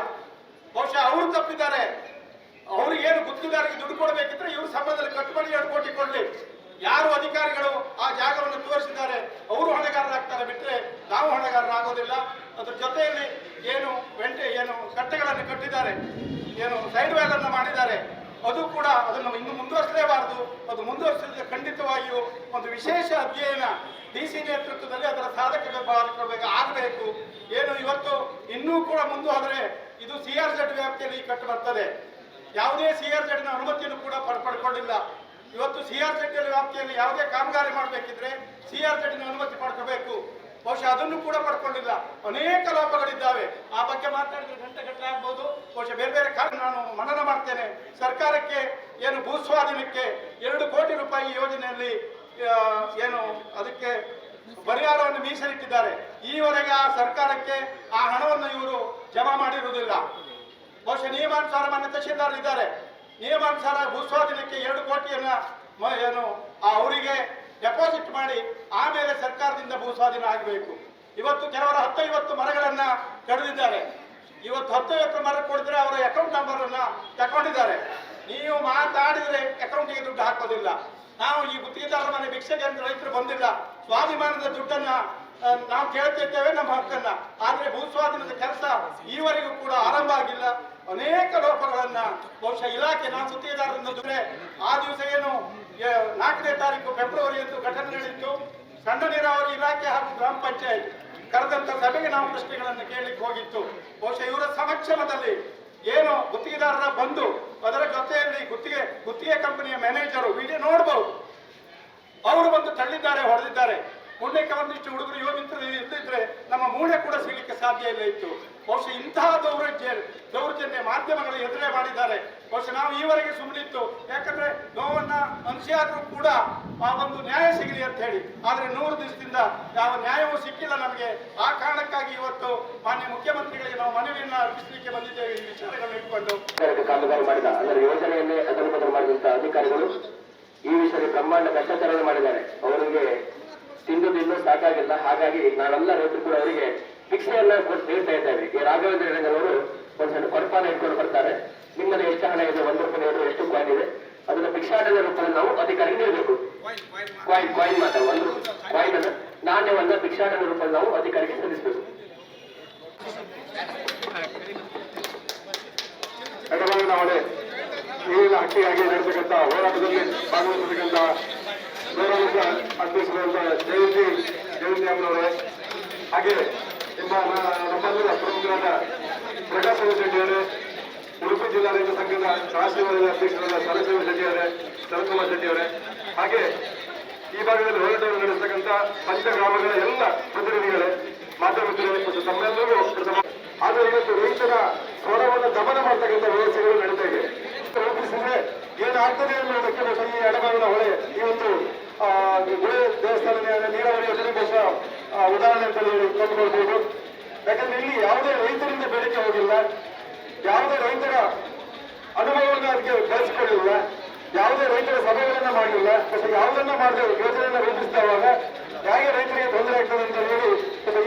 ಬಹುಶಃ ಅವರು ತಪ್ಪಿದ್ದಾರೆ. ಅವ್ರಿಗೇನು ಗುತ್ತಿಗೆದಾರಿಗೆ ದುಡ್ಡು ಕೊಡಬೇಕಿದ್ರೆ ಇವ್ರ ಸಂಬಂಧದಲ್ಲಿ ಕಟ್ಟುಬಡಿ ಎರಡು ಕೋಟಿ ಕೊಡ್ಲಿ ಯಾರು ಅಧಿಕಾರಿಗಳು ಆ ಜಾಗವನ್ನು ತೋರಿಸಿದ್ದಾರೆ, ಅವರು ಹೊಣೆಗಾರರಾಗ್ತಾರೆ ಬಿಟ್ಟರೆ ನಾವು ಹೊಣೆಗಾರರಾಗೋದಿಲ್ಲ. ಅದ್ರ ಜೊತೆಯಲ್ಲಿ ಏನು ವೆಂಟೆ ಏನು ಕಟ್ಟೆಗಳನ್ನು ಕಟ್ಟಿದ್ದಾರೆ, ಏನು ಸೈಡ್ ವ್ಯಾಲನ್ನು ಮಾಡಿದ್ದಾರೆ, ಅದು ಕೂಡ ಅದನ್ನು ಇನ್ನು ಮುಂದುವರಿಸಲೇಬಾರದು. ಅದು ಮುಂದುವರಿಸಿದ್ರೆ ಖಂಡಿತವಾಗಿಯೂ ಒಂದು ವಿಶೇಷ ಅಧ್ಯಯನ ಡಿ ಸಿ ನೇತೃತ್ವದಲ್ಲಿ ಅದರ ಸಾಧಕ ಬಾಧಕಬೇಕು ಆಗಬೇಕು. ಏನು ಇವತ್ತು ಇನ್ನೂ ಕೂಡ ಮುಂದೆ ಹೋದರೆ ಇದು ಸಿ ಆರ್ ಜೆಡ್ ವ್ಯಾಪ್ತಿಯಲ್ಲಿ ಕಟ್ಟು ಬರ್ತದೆ. ಯಾವುದೇ ಸಿ ಆರ್ ಜೆಡ್ನ ಅನುಮತಿಯನ್ನು ಕೂಡ ಪಡ್- ಪಡ್ಕೊಂಡಿಲ್ಲ. ಇವತ್ತು ಸಿ ಆರ್ ಜೆಡ್ ವ್ಯಾಪ್ತಿಯಲ್ಲಿ ಯಾವುದೇ ಕಾಮಗಾರಿ ಮಾಡಬೇಕಿದ್ರೆ ಸಿ ಆರ್ ಜೆಡ್ನ ಅನುಮತಿ ಪಡ್ಕೋಬೇಕು. ಬಹುಶಃ ಅದನ್ನು ಕೂಡ ಪಡ್ಕೊಂಡಿಲ್ಲ. ಅನೇಕ ಲೋಪಗಳಿದ್ದಾವೆ. ಆ ಬಗ್ಗೆ ಮಾತಾಡಿದ್ರೆ ಗಂಟೆ ಗಂಟೆ ಆಗ್ಬೋದು. ಬಹುಶಃ ಬೇರೆ ಬೇರೆ ಕಾರಣ ನಾನು ಮನನ ಮಾಡ್ತೇನೆ. ಸರ್ಕಾರಕ್ಕೆ ಏನು ಭೂಸ್ವಾಧೀನಕ್ಕೆ ಎರಡು ಕೋಟಿ ರೂಪಾಯಿ ಯೋಜನೆಯಲ್ಲಿ ಏನು ಅದಕ್ಕೆ ಪರಿಹಾರವನ್ನು ಮೀಸಲಿಟ್ಟಿದ್ದಾರೆ. ಈವರೆಗೆ ಆ ಸರ್ಕಾರಕ್ಕೆ ಆ ಹಣವನ್ನು ಇವರು ಜಮಾ ಮಾಡಿರುವುದಿಲ್ಲ. ಬಹುಶಃ ನಿಯಮಾನುಸಾರ ಮನೆ ತಹಶೀಲ್ದಾರ್ ಇದ್ದಾರೆ. ನಿಯಮಾನುಸಾರ ಭೂಸ್ವಾಧೀನಕ್ಕೆ ಎರಡು ಕೋಟಿಯನ್ನ ಏನು, ಆ ಅವರಿಗೆ ಡೆಪಾಸಿಟ್ ಮಾಡಿ ಆಮೇಲೆ ಸರ್ಕಾರದಿಂದ ಭೂಸ್ವಾಧೀನ ಆಗಬೇಕು. ಇವತ್ತು ಕೆಲವರ ಹತ್ತೈವತ್ತು ಮರಗಳನ್ನ ಕಡಿದಿದ್ದಾರೆ. ಇವತ್ತು ಹತ್ತೈವತ್ತು ಮರ ಕೊಡಿದ್ರೆ ಅವರ ಅಕೌಂಟ್ ನಂಬರ್ ಅನ್ನ ತಕೊಂಡಿದ್ದಾರೆ. ನೀವು ಮಾತಾಡಿದ್ರೆ ಅಕೌಂಟಿಗೆ ದುಡ್ಡು ಹಾಕೋದಿಲ್ಲ. ನಾವು ಈ ಗುತ್ತಿಗೆದಾರರ ಮನೆ ಭಿಕ್ಷೆಗೆ ಅಂತ ರೈತರು ಬಂದಿಲ್ಲ. ಸ್ವಾಭಿಮಾನದ ದುಡ್ಡನ್ನ ನಾವು ಕೇಳ್ತಿದ್ದೇವೆ ನಮ್ಮ ಹಕ್ಕನ್ನ. ಆದ್ರೆ ಭೂಸ್ವಾಧೀನದ ಕೆಲಸ ಈವರೆಗೂ ಕೂಡ ಆರಂಭ ಆಗಿಲ್ಲ. ಅನೇಕ ಲೋಪಗಳನ್ನ ಬಹುಶಃ ಇಲಾಖೆ ನಾನು ಗುತ್ತಿಗೆದಾರರಿಂದ ಜೊತೆ ಆ ದಿವಸ ಏನು ನಾಲ್ಕನೇ ತಾರೀಕು ಫೆಬ್ರವರಿ ಎಂದು ಘಟನೆ ನಡೆಯಿತು. ಸಣ್ಣ ನೀರಾವರಿ ಇಲಾಖೆ ಹಾಗೂ ಗ್ರಾಮ ಪಂಚಾಯತ್ ಕರೆದಂತ ಸಭೆಗೆ ನಾವು ಪ್ರಶ್ನೆಗಳನ್ನು ಕೇಳಲಿಕ್ಕೆ ಹೋಗಿತ್ತು. ಬಹುಶಃ ಇವರ ಸಮಕ್ಷಮದಲ್ಲಿ ಏನು ಗುತ್ತಿಗೆದಾರರ ಬಂದು ಅದರ ಜೊತೆಯಲ್ಲಿ ಗುತ್ತಿಗೆ ಗುತ್ತಿಗೆ ಕಂಪನಿಯ ಮ್ಯಾನೇಜರು ವಿಡಿಯೋ ನೋಡಬಹುದು ಅವರು ಬಂದು ತಳ್ಳಿದ್ದಾರೆ, ಹೊಡೆದಿದ್ದಾರೆ. ಪುಣ್ಯಕ್ಕೆ ಒಂದಿಷ್ಟು ಹುಡುಗರು ಯುವ ಮಿತ್ರರು ಇದ್ದಿದ್ರೆ ನಮ್ಮ ಮೂಳೆ ಕೂಡ ಸಿಗಲಿಕ್ಕೆ ಸಾಧ್ಯ ಇಲ್ಲ ಇತ್ತು. ಬಹುಶಃ ಇಂತಹ ದೌರ್ಜನ್ಯ ದೌರ್ಜನ್ಯ ಮಾಧ್ಯಮಗಳು ಎದುರೇ ಮಾಡಿದ್ದಾರೆ. ಬಹುಶಃ ನಾವು ಈವರೆಗೆ ಸುಮ್ಮನಿತ್ತು ಯಾಕಂದ್ರೆ ನೋವನ್ನ ಅನುಸಿಯಾದ್ರೂ ಕೂಡ ಆ ಒಂದು ನ್ಯಾಯ ಸಿಗಲಿ ಅಂತ ಹೇಳಿ. ಆದ್ರೆ ನೂರು ದಿವಸದಿಂದ ಯಾವ ನ್ಯಾಯವೂ ಸಿಕ್ಕಿಲ್ಲ ನಮಗೆ. ಆ ಕಾರಣಕ್ಕಾಗಿ ಇವತ್ತು ಮಾನ್ಯ ಮುಖ್ಯಮಂತ್ರಿಗಳಿಗೆ ನಾವು ಮನವಿಯನ್ನ ಅರ್ಪಿಸಲಿಕ್ಕೆ ಬಂದಿದ್ದೇವೆ ಈ ವಿಚಾರಗಳನ್ನು ಇಟ್ಕೊಂಡು. ಕಾಮಗಾರಿ ಮಾಡಿದ ಅದರ ಯೋಜನೆಯನ್ನೇ ಅನುಮೋದನೆ ಮಾಡಿದಂತ ಅಧಿಕಾರಿಗಳು ಈ ವಿಷಯದಲ್ಲಿ ಬ್ರಹ್ಮಾಂಡ ಭ್ರಷ್ಟಾಚಾರ ಮಾಡಿದ್ದಾರೆ. ಅವರಿಗೆ ತಿಂದು ತಿಂದು ಸಾಕಾಗಿಲ್ಲ. ಹಾಗಾಗಿ ನಾವೆಲ್ಲ ರೈತರು ಕೂಡ ಅವರಿಗೆ ಶಿಕ್ಷೆಯನ್ನ ನೀಡ್ತಾ ಇದ್ದೇವೆ. ಈ ರಾಘವೇಂದ್ರ ಅವರು ಒಂದು ಕೊರಪಾನ ಇಟ್ಕೊಂಡು ಬರ್ತಾರೆ. ನಿಮ್ಮಲ್ಲಿ ಎಷ್ಟು ಹಣ ಇದೆ? ಒಂದು ರೂಪಾಯಿ ಎರಡು ಎಷ್ಟು ಕಾಯಿನ್ ಇದೆ? ಅದನ್ನ ಭಿಕ್ಷಾಟದ ರೂಪದಲ್ಲಿ ನಾವು ಅಧಿಕಾರಿಗೆ ನೀಡಬೇಕು. ಕಾಯಿನ್ ಕಾಯಿನ್ ಮಾತ್ರ, ಒಂದು ಕಾಯಿನ್ ಅನ್ನ ನಾಣ್ಯವನ್ನ ಭಿಕ್ಷಾಟದ ರೂಪದಲ್ಲಿ ನಾವು ಅಧಿಕಾರಿಗೆ ಸಲ್ಲಿಸಬೇಕು. ಎಡಬಾಗಿನ ಹೊಳೆ ನೀರಿನ ಹಕ್ಕಿಗಾಗಿ ನಡೆಸತಕ್ಕಂಥ ಹೋರಾಟದಲ್ಲಿ ಭಾಗವಹಿಸತಕ್ಕಂಥ ಗೌರವ ಅಧ್ಯಕ್ಷರಾದ ಜಯಂತಿ ಜಯಂತಿ ಅಮ್ಮನವರೇ, ಹಾಗೆ ನಿಮ್ಮ ಪ್ರಮುಖರಾದ ಪ್ರಕಾಶ್ ಶೆಟ್ಟಿ ಅವರೇ, ಉಡುಪಿ ಜಿಲ್ಲಾ ರೈತ ಸಂಘದ ರಾಷ್ಟ್ರೀಯ ಅಧ್ಯಕ್ಷರಾದ ಸರಸ್ವತಿ ಶೆಟ್ಟಿ ಅವರೇ ಶರತ್ಕುಮಾರ್ ಶೆಟ್ಟಿ ಅವರೇ. ಹಾಗೆ ಈ ಭಾಗದಲ್ಲಿ ಹೋರಾಟವನ್ನು ನಡೆಸತಕ್ಕಂಥ ಪಂಚಗ್ರಾಮಗಳ ಎಲ್ಲ ಪ್ರತಿನಿಧಿಗಳೇ ಮಾತಾಡುತ್ತಿದ್ದಾರೆ ಮತ್ತು ತಮ್ಮೆಲ್ಲರೂ ಪ್ರಥಮ. ಆದರೆ ಇವತ್ತು ರೈತರ ಸ್ವರವನ್ನು ದಮನ ಮಾಡ್ತಕ್ಕಂಥ ವ್ಯವಸ್ಥೆಗಳು ನಡೀತಾ ಇದೆ. ರೂಪಿಸಿದ್ರೆ ಏನಾಗ್ತದೆ ಅನ್ನೋದಕ್ಕೆ ಬಹುಶಃ ಈ ಎಡಭಾಗದ ಹೊಳೆ ಈ ಒಂದು ಗುಳೆ ದೇವಸ್ಥಾನ ನೀರಾವರಿ ಯೋಜನೆ ಬಹುಶಃ ಉದಾಹರಣೆ ಅಂತ ಹೇಳಿ ಕಂಡುಕೊಳ್ಬಹುದು ಯಾಕಂದ್ರೆ ಇಲ್ಲಿ ಯಾವುದೇ ರೈತರಿಂದ ಬೇಡಿಕೆ ಹೋಗಿಲ್ಲ, ಯಾವುದೇ ರೈತರ ಅನುಭವವನ್ನು ಅದಕ್ಕೆ ಬಳಸಿಕೊಳ್ಳಿಲ್ಲ, ಯಾವುದೇ ರೈತರ ಸಭೆಗಳನ್ನ ಮಾಡಿಲ್ಲ. ಯಾವುದನ್ನ ಮಾಡದೆ ಯೋಜನೆಯನ್ನ ರೂಪಿಸಿದವಾಗ ಹೇಗೆ ರೈತರಿಗೆ ತೊಂದರೆ ಆಗ್ತದೆ ಅಂತ ಹೇಳಿ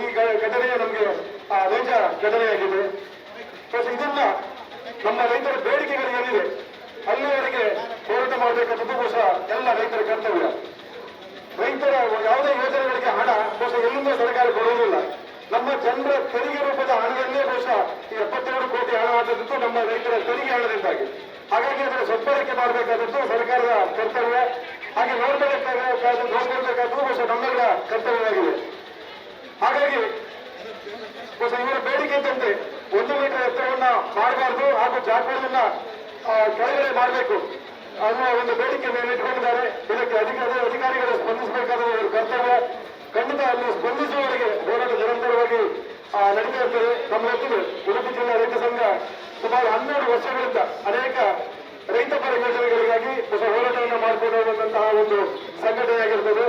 ಈ ಘಟನೆಯು ನಮಗೆ ಆ ನೈಜ ಘಟನೆಯಾಗಿದೆ. ಇದನ್ನ ನಮ್ಮ ರೈತರ ಬೇಡಿಕೆಗಳು ಏನಿದೆ, ಅಲ್ಲಿವರೆಗೆ ಹೋರಾಟ ಮಾಡಬೇಕಂತದ್ದು ಕೂಡ ಎಲ್ಲ ರೈತರ ಕರ್ತವ್ಯ. ರೈತರ ಯಾವುದೇ ಯೋಜನೆಗಳಿಗೆ ಹಣ ಬಹುಶಃ ಎಲ್ಲಿಂದ ಸರ್ಕಾರ ಕೊಡುವುದಿಲ್ಲ. ನಮ್ಮ ಜನರ ತೆರಿಗೆ ರೂಪದ ಹಣದಲ್ಲೇ ಬಹುಶಃ ಈ ಎಪ್ಪತ್ತೆರಡು ಕೋಟಿ ಹಣ ಆದದ್ದು ನಮ್ಮ ರೈತರ ತೆರಿಗೆ ಹಣದಿಂದಾಗಿ. ಹಾಗಾಗಿ ಅದರ ಸದ್ಬಳಕೆ ಮಾಡಬೇಕಾದದ್ದು ಸರ್ಕಾರದ ಕರ್ತವ್ಯ. ಹಾಗೆ ನೋಡ್ಬೇಕಾದ ನೋಡ್ಕೊಳ್ಬೇಕಾದ್ದು ಬಹುಶಃ ನಮ್ಮೆಲ್ಲ ಕರ್ತವ್ಯವಾಗಿದೆ. ಹಾಗಾಗಿ ಬಹುಶಃ ಇವರ ಬೇಡಿಕೆ ಇದ್ದಂತೆ ಒಂದು ಮೀಟರ್ ಎತ್ತರವನ್ನ ಮಾಡಬಾರ್ದು ಹಾಗೂ ಜಾಗಗಳನ್ನ ಕೆಳಗಡೆ ಮಾಡಬೇಕು ಅನ್ನುವ ಒಂದು ಬೇಡಿಕೆ ಮೇಲೆ ಇಟ್ಕೊಂಡಿದ್ದಾರೆ ಇದಕ್ಕೆ ಅಧಿಕಾರಿ ಅಧಿಕಾರಿಗಳು ಸ್ಪಂದಿಸಬೇಕಾದ ಇವರ ಕರ್ತವ್ಯ. ಖಂಡಿತ ಅಲ್ಲಿ ಸ್ಪಂದಿಸುವವರೆಗೆ ಹೋರಾಟ ನಿರಂತರವಾಗಿ ನಡೀತಾ ಇರ್ತದೆ ನಮ್ಮ ಗೊತ್ತಿದೆ ಉಡುಪಿ ಜಿಲ್ಲಾ ರೈತ ಸಂಘ ಸುಮಾರು ಹನ್ನೆರಡು ವರ್ಷಗಳಿಂದ ಅನೇಕ ರೈತ ರೈತಪರ ಯೋಜನೆಗಳಿಗಾಗಿ ಹೊಸ ಹೋರಾಟವನ್ನು ಮಾಡಿಕೊಂಡು ಹೋಗುವಂತಹ ಒಂದು ಸಂಘಟನೆಯಾಗಿರ್ತದೆ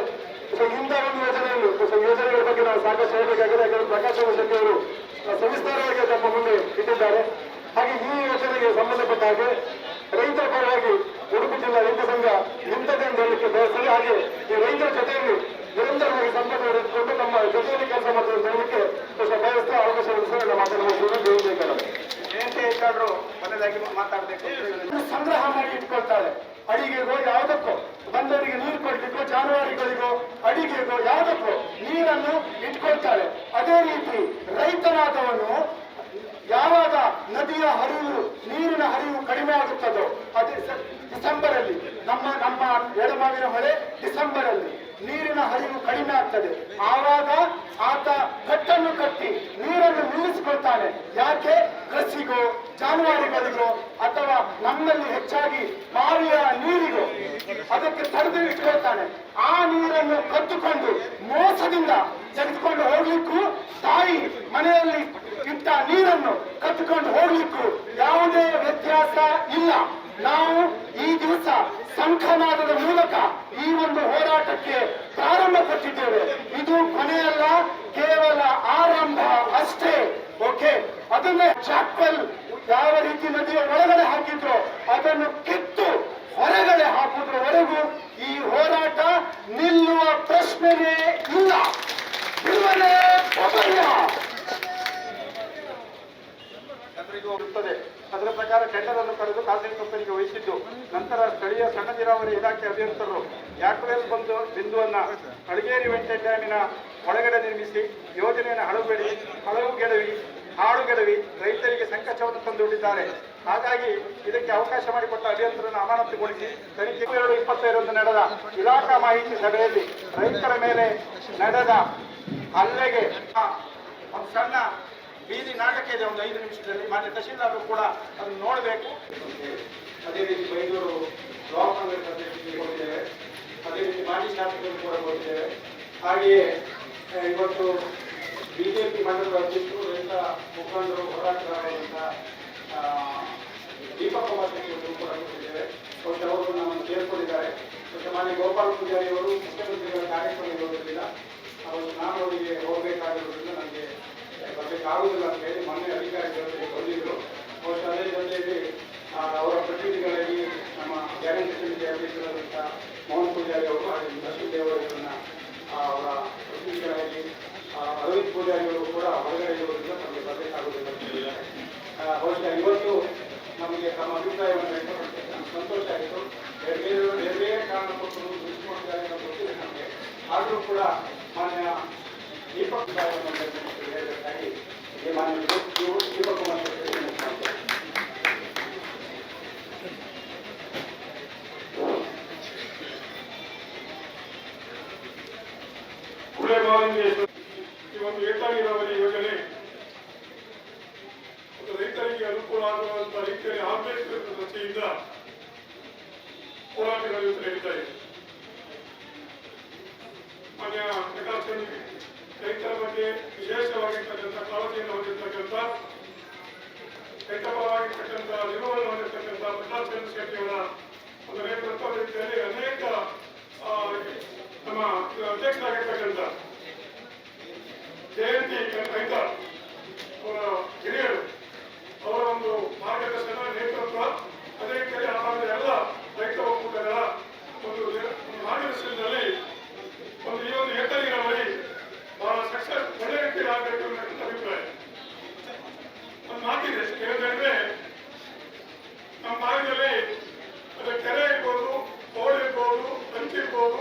ಸೊ ಇಂಥ ಒಂದು ಯೋಜನೆಯನ್ನು ಹೊಸ ಯೋಜನೆಗಳ ಬಗ್ಗೆ ನಾವು ಸಾಕಷ್ಟು ಹೇಳಬೇಕಾಗಿದೆ. ಯಾಕಂದ್ರೆ ಪ್ರಕಾಶ್ ಶೆಟ್ಟಿ ಸವಿಸ್ತಾರವಾಗಿ ತಮ್ಮ ಮುಂದೆ ಇಟ್ಟಿದ್ದಾರೆ. ಹಾಗೆ ಈ ಯೋಜನೆಗೆ ಸಂಬಂಧಪಟ್ಟ ಹಾಗೆ ರೈತರ ಪರವಾಗಿ ಉಡುಪಿ ಜಿಲ್ಲಾ ರೈತ ಸಂಘ ನಿಂತದೆ ಅಂತ ಹೇಳಲಿಕ್ಕೆ ಬಯಸ್ತದೆ ಹಾಗೆ ಈ ರೈತರ ಜೊತೆಯಲ್ಲಿ ನಿರಂತರವಾಗಿ ಸಂಪರ್ಕ ಇಟ್ಟುಕೊಂಡು ನಮ್ಮ ಜೊತೆಯಲ್ಲಿ ಕೆಲಸ ಮಾಡ್ತಾರೆ ಜನಕ್ಕೆ ಬಯಸ್ತಾ ಅವಕಾಶ ಸಹ ಮಾತಾಡಬಹುದು ಬೇಕಲ್ಲ ಜಯಂತಿ ಮಾತಾಡಬೇಕು ಸಂಗ್ರಹ ಮಾಡಿ ಇಟ್ಕೊಳ್ತಾಳೆ ಅಡಿಗೆಗೋ ಯಾವುದಕ್ಕೋ ಬಂದವರಿಗೆ ನೀರು ಕೊಡ್ಲಿಕ್ಕೋ ಜಾನುವಾರುಗಳಿಗೋ ಅಡಿಗೆಗೋ ಯಾವುದಕ್ಕೋ ನೀರನ್ನು ಇಟ್ಕೊಳ್ತಾರೆ. ಅದೇ ರೀತಿ ರೈತನಾದವನು ಯಾವಾಗ ನದಿಯ ಹರಿವು ನೀರಿನ ಹರಿವು ಕಡಿಮೆ ಆಗುತ್ತದೋ ಅದೇ ಡಿಸೆಂಬರ್ ಅಲ್ಲಿ ನಮ್ಮ ನಮ್ಮ ಎಡಮಾವಿನ ಹೊಳೆ ಡಿಸೆಂಬರ್ ಅಲ್ಲಿ ನೀರಿನ ಹರಿವು ಕಡಿಮೆ ಆಗ್ತದೆ. ಆವಾಗ ಆತ ಕಟ್ಟನ್ನು ಕಟ್ಟಿ ನೀರನ್ನು ನಿಲ್ಲಿಸಿಕೊಳ್ತಾನೆ. ಯಾಕೆ? ಕೃಷಿಗೋ, ಜಾನುವಾರುಗಳಿಗೋ, ಅಥವಾ ನಮ್ಮಲ್ಲಿ ಹೆಚ್ಚಾಗಿ ಬಾವಿಯ ನೀರಿಗೋ. ಅದಕ್ಕೆ ತಡೆದು ಇಟ್ಕೊಳ್ತಾನೆ. ಆ ನೀರನ್ನು ಕದ್ದುಕೊಂಡು ಮೋಸದಿಂದ ತೆಗೆದುಕೊಂಡು ಹೋಗ್ಲಿಕ್ಕೂ, ತಾಯಿ ಮನೆಯಲ್ಲಿ ಇಟ್ಟ ನೀರನ್ನು ಕದ್ದುಕೊಂಡು ಹೋಗ್ಲಿಕ್ಕೂ ಯಾವುದೇ ವ್ಯತ್ಯಾಸ ಇಲ್ಲ. ನಾವು ಈ ದಿವಸ ಸಂಖನಾದದ ಮೂಲಕ ಈ ಒಂದು ಹೋರಾಟಕ್ಕೆ ಪ್ರಾರಂಭ ಕೊಟ್ಟಿದ್ದೇವೆ. ಇದು ಕೊನೆಯಲ್ಲ, ಕೇವಲ ಆರಂಭ ಅಷ್ಟೇ, ಓಕೆ? ಅದನ್ನೇ ಚಾಪಲ್ ಯಾವ ರೀತಿ ನದಿಯ ಒಳಗಡೆ ಹಾಕಿದ್ರು, ಅದನ್ನು ಕಿತ್ತು ಹೊರಗಡೆ ಹಾಕುವುದರವರೆಗೂ ಈ ಹೋರಾಟ ನಿಲ್ಲುವ ಪ್ರಶ್ನೆಯೇ ಇಲ್ಲ. ಜನರಿಗೂ ಇರುತ್ತದೆ ಅದರ ಪ್ರಕಾರ ಟೆಂಡರ್ ಅನ್ನು ಕರೆದು ಖಾಸಗಿ ಕಂಪನಿಗೆ ವಹಿಸಿದ್ದು, ನಂತರ ಸ್ಥಳೀಯ ಸಣ್ಣ ನೀರಾವರಿ ಇಲಾಖೆ ಅಭಿಯಂತರರು ಯಾಕ್ರೇಲ್ ಬಂದು ಬಿಂದುವನ್ನ ಅಳಗೇರಿ ವೆಂಟೆ ಡ್ಯಾಮಿನ ಒಳಗಡೆ ನಿರ್ಮಿಸಿ ಯೋಜನೆಯನ್ನು ಹಳವುಗೆಡಿ ಹಳವುಗೆಡವಿ ಹಾಳುಗೆಡವಿ ರೈತರಿಗೆ ಸಂಕಷ್ಟವನ್ನು ತಂದೊಡ್ಡಿದ್ದಾರೆ ಹಾಗಾಗಿ ಇದಕ್ಕೆ ಅವಕಾಶ ಮಾಡಿಕೊಟ್ಟ ಅಭಿಯಂತರನ್ನು ಅಮಾನತುಗೊಳಿಸಿ ತನಿಖೆ ಎರಡು ಇಪ್ಪತ್ತೈದರಂದು ನಡೆದ ಇಲಾಖಾ ಮಾಹಿತಿ ಸಭೆಯಲ್ಲಿ ರೈತರ ಮೇಲೆ ನಡೆದ ಹಲ್ಲೆಗೆ ಸಣ್ಣ ಬೀದಿ ನಾಟಕ ಇದೆ ಒಂದು ಐದು ನಿಮಿಷದಲ್ಲಿ. ಮಾನ್ಯ ತಹಶೀಲ್ದಾರರು ಕೂಡ ಅದನ್ನು ನೋಡಬೇಕು. ಅದೇ ರೀತಿ ಬೈದೂರು ಬ್ಲಾಕ್ ಹೋಗಿದ್ದೇವೆ ಅದೇ ರೀತಿ ಮಾಜಿ ಶಾಸಕರು ಕೂಡ ಕೊಡ್ತೇವೆ ಹಾಗೆಯೇ ಇವತ್ತು ಬಿಜೆಪಿ ಮಂಡಲದ ಅಧ್ಯಕ್ಷರು ರೈತ ಮುಖಂಡರು ಹೋರಾಟಗಾರರಾದಂಥ ಆ, ದೀಪಕ್ ಕುಮಾರ್ ಕೂಡ ಹೋಗಿದ್ದೇವೆ ಮತ್ತು ಅವರು ನಮ್ಮನ್ನು ಸೇರ್ಕೊಂಡಿದ್ದಾರೆ. ಮತ್ತು ಮಾನ್ಯ ಗೋಪಾಲ ಪೂಜಾರಿ ಅವರು ಮುಖ್ಯಮಂತ್ರಿಗಳ ಕಾರ್ಯಕ್ರಮ ಹೋಗಿರಲಿಲ್ಲ ಅವರು ನಾನು ಅವರಿಗೆ ಹೋಗಬೇಕಾಗಿರೋದ್ರಿಂದ ನನಗೆ ಬರಬೇಕಾಗುವುದಿಲ್ಲ ಅಂತ ಹೇಳಿ ಮೊನ್ನೆ ಅಧಿಕಾರಿಗಳಿಗೆ ಬಂದಿದ್ದರು ಬಹುಶಃ ಅದೇ ಜೊತೆಯಲ್ಲಿ ಅವರ ಪ್ರತಿನಿಧಿಗಳಲ್ಲಿ ನಮ್ಮ ಗ್ಯಾರಂಟಿ ಸಮಿತಿ ಅಧ್ಯಕ್ಷರಾದಂಥ ಮೋಹನ್ ಪೂಜಾರಿ ಅವರು ಹಾಗೆ ನರಸಿಂಹ ದೇವರನ್ನ ಅವರ ಪ್ರತಿನಿಧಿಗಳಾಗಿ ಅರವಿಂದ್ ಪೂಜಾರಿ ಅವರು ಕೂಡ ಹೊರಗಡೆ ಇರುವುದರಿಂದ ನಮಗೆ ಬರಬೇಕಾಗುವುದಿಲ್ಲ ಅಂತ ಹೇಳಿದ್ದಾರೆ. ಬಹುಶಃ ಇವತ್ತು ನಮಗೆ ತಮ್ಮ ಅಭಿಪ್ರಾಯವನ್ನು ವ್ಯಕ್ತಪಡಿಸಿದ ಸಂತೋಷ ಆಯಿತು. ಬೇರೆ ಬೇರೆ ಬೇರೆ ಬೇರೆ ಕಾರಣ ಕೊಟ್ಟು ದೃಷ್ಟಿಕೊಂಡಿದ್ದಾರೆ ಅಂತ ಗೊತ್ತಿದೆ ನಮಗೆ. ಆದರೂ ಕೂಡ ಮಾನ್ಯ ದೀಪಕ್ ಅಭಿಪ್ರಾಯವನ್ನು ವ್ಯಕ್ತಪಡಿಸಿ ಹೇಳಬೇಕಾಗಿ ಈ ಮಾನ್ಯ ದೀಪಕ್ ದೀಪಕ್ ಕುಮಾರ್ ಶೆಟ್ಟಿ ಅವರನ್ನು ಮಾಡ್ತೇನೆ. ಕುಳೆ ಮಾಲಿನ್ಯ ಈ ಒಂದು ಏತ ನೀರಾವರಿ ಯೋಜನೆ ಒಂದು ರೈತರಿಗೆ ಅನುಕೂಲ ಆಗುವಂತ ರೀತಿಯಲ್ಲಿ ಆಗಬೇಕು ದೃಷ್ಟಿಯಿಂದ ಹೋರಾಟಗಳು ಇವತ್ತು ನಡೀತಾ ಇದೆ ಮಾನ್ಯ ಪ್ರಕಾಶ್ ಚಂದ್ರ ರೈತರ ಬಗ್ಗೆ ವಿಶೇಷವಾಗಿರ್ತಕ್ಕಂಥ ಕಾಳಜಿಯನ್ನು ಹೊಂದಿರತಕ್ಕಂಥ ರೈತ ಪರವಾಗಿರ್ತಕ್ಕಂಥ ನಿಲುವನ್ನು ಹೊಂದಿರತಕ್ಕಂಥ ಪ್ರಕಾಶ್ ಚಂದ್ರ ಶೆಟ್ಟಿ ಅವರ ಒಂದು ನೇತೃತ್ವ ರೀತಿಯಲ್ಲಿ ಅನೇಕ ನಮ್ಮ ಅಧ್ಯಕ್ಷರಾಗಿರ್ತಕ್ಕಂಥ ಜಯಂತಿ ಕೈತ ಅವರ ಹಿರಿಯರು ಅವರ ಒಂದು ಮಾರ್ಗದರ್ಶನ, ನೇತೃತ್ವ, ಅದೇ ರೀತಿಯಲ್ಲಿ ಆ ಎಲ್ಲ ರೈತ ಒಕ್ಕೂಟಗಳ ಒಂದು ಮಾರ್ಗದರ್ಶನದಲ್ಲಿ ಒಂದು ಈ ಒಂದು ಏತ ನೀರಾವರಿ ಬಹಳ ಸಕ್ಸಸ್ ಒಳ್ಳೆ ರೀತಿಯಲ್ಲಿ ಆಗಬೇಕು ಅನ್ನೋ ಅಭಿಪ್ರಾಯ ಒಂದು ಮಾತಿದೆ ಕೇಳಿದ್ರೆ ನಮ್ಮ ಭಾಗದಲ್ಲಿ ಅದು ಕೆರೆ ಇರ್ಬೋದು ಕೋಳಿ ಇರ್ಬೋದು ಇರ್ಬೋದು